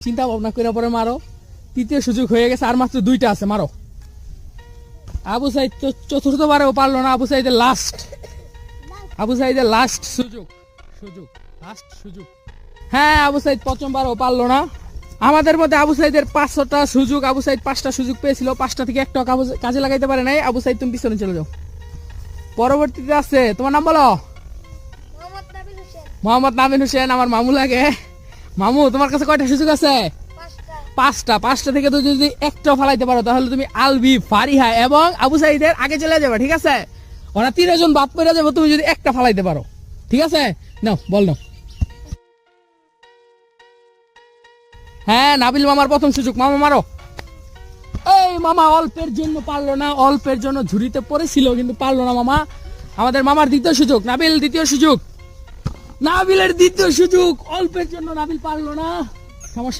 চিন্তা ভাবনা করে পরে মারো। তৃতীয় সুযোগ হয়ে গেছে আর মাত্র দুইটা আছে মারো। আবু সাইদ তো চতুর্থবারেও পারল না আবু সাইদের লাস্ট আবু সাইদের লাস্ট সুযোগ সুযোগ লাস্ট সুযোগ। হ্যাঁ আবু সাইদ প্রথমবারও পারল না। আমাদের মধ্যে আবু সাইদের পাঁচশোটা সুযোগ আবু সাইদ পাঁচটা সুযোগ পেয়েছিল পাঁচটা থেকে একটা কাবু- কাজে লাগাইতে পারে নাই। আবু সাইদ তুমি পিছনে চলে যাও। পরবর্তীতে আছে তোমার নাম বলো? মোহাম্মদ নামিন হোসেন আমার মামু লাগে। মামু তোমার কাছে কয়টা সুযোগ আছে? পাঁচটা। পাঁচটা। থেকে তুমি যদি একটা ফালাইতে পারো তাহলে তুমি আলবি ফারিহা এবং আবু সাইদের আগে চলে যাবে ঠিক আছে? ওরা তিনজন বাদ পড়ে যাবে তুমি যদি একটা ফালাইতে পারো ঠিক আছে? নাও বল নাও। হ্যাঁ নাবিল মামার প্রথম সুযোগ। মামা মারো। এই মামা অল্পের জন্য পারল না অল্পের জন্য ঝুড়িতে পড়েছিল কিন্তু পারল না মামা। আমাদের মামার দ্বিতীয় সুযোগ নাবিল দ্বিতীয় সুযোগ। নাবিলের দ্বিতীয় সুযোগ অল্পের জন্য নাবিল পারল না সমস্যা।